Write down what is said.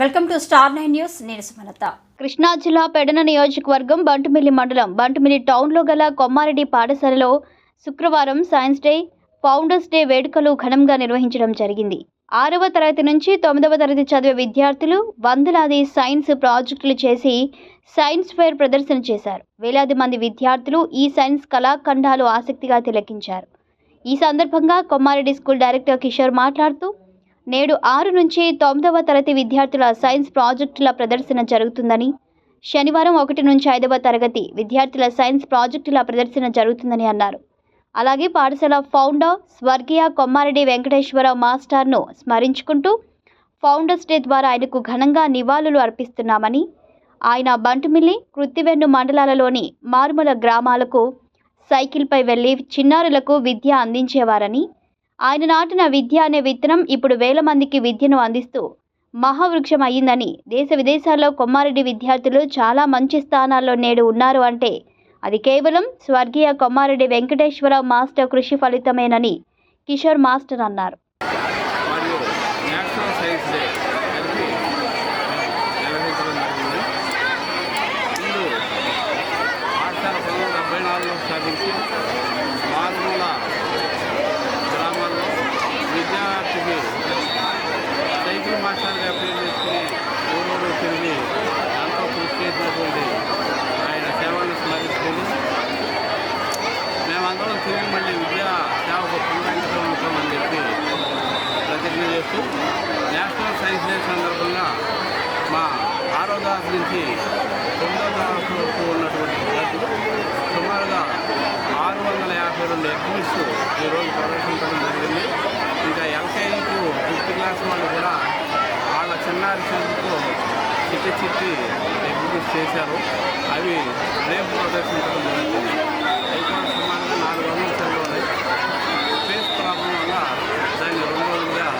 Welcome to star nine news. నేను సుమలత. కృష్ణా జిల్లా పెడన నియోజకవర్గం బంటుమిల్లి మండలం బంటుమిల్లి టౌన్లో గల కొమ్మారెడ్డి పాఠశాలలో శుక్రవారం సైన్స్ డే ఫౌండర్స్ డే వేడుకలు ఘనంగా నిర్వహించడం జరిగింది. ఆరవ తరగతి నుంచి తొమ్మిదవ తరగతి చదివే విద్యార్థులు వందలాది సైన్స్ ప్రాజెక్టులు చేసి సైన్స్ ఫెయిర్ ప్రదర్శన చేశారు. వేలాది మంది విద్యార్థులు ఈ సైన్స్ కళాఖండాలు ఆసక్తిగా తిలకించారు. ఈ సందర్భంగా కొమ్మారెడ్డి స్కూల్ డైరెక్టర్ కిషోర్ మాట్లాడుతూ నేడు ఆరు నుంచి తొమ్మిదవ తరగతి విద్యార్థుల సైన్స్ ప్రాజెక్టుల ప్రదర్శన జరుగుతుందని శనివారం ఒకటి నుంచి ఐదవ తరగతి విద్యార్థుల సైన్స్ ప్రాజెక్టుల ప్రదర్శన జరుగుతుందని అన్నారు. అలాగే పాఠశాల ఫౌండర్ స్వర్గీయ కొమ్మారెడ్డి వెంకటేశ్వరరావు మాస్టర్ను స్మరించుకుంటూ ఫౌండర్స్ డే ద్వారా ఆయనకు ఘనంగా నివాళులు అర్పిస్తున్నామని ఆయన బంటుమిల్లి కృత్తివెన్ను మండలాలలోని మారుమూల గ్రామాలకు సైకిల్పై వెళ్ళి చిన్నారులకు విద్య అందించేవారని ఆయన నాటిన విద్య అనే విత్తనం ఇప్పుడు వేల మందికి విద్యను అందిస్తూ మహావృక్షం అయ్యిందని దేశ విదేశాల్లో కొమ్మారెడ్డి విద్యార్థులు చాలా మంచి స్థానాల్లో నేడు ఉన్నారు అంటే అది కేవలం స్వర్గీయ కొమ్మారెడ్డి వెంకటేశ్వర మాస్టర్ కృషి ఫలితమేనని కిషోర్ మాస్టర్ అన్నారు మరియు నేషనల్ సైన్స్ డే కలిపి నిర్వహించడం జరిగింది ముందు పాఠశాల పంతొమ్మిది డెబ్బై నాలుగులో స్థాపించి మారుమూల గ్రామాల్లో తిరిగి సైకిల్ మాస్టర్గా పేరు తెచ్చుకుని ఊరూరు తిరిగి దాంతో కృషి చేసినటువంటి ఆయన సేవలను స్మరించుకొని మేమందరం తిరిగి మళ్ళీ విద్యా సేవకు పునరంకితం ఉంటామని చెప్పి ప్రతిజ్ఞ చేస్తూ నేషనల్ సైన్స్ డే సందర్భంగా మా ఆరో క్లాస్ నుంచి తొమ్మిదో క్లాస్ వరకు ఉన్నటువంటి విద్యార్థులు సుమారుగా ఆరు వందల యాభై రెండు ఎగ్జిబిట్స్ ఈరోజు ప్రదర్శించడం జరిగింది. చిన్నారి చేతితో చిట్టి చిట్టి ఎగ్జిబిట్స్ చేశారు. అవి రేపు ప్రదర్శించడం జరుగుతుంది.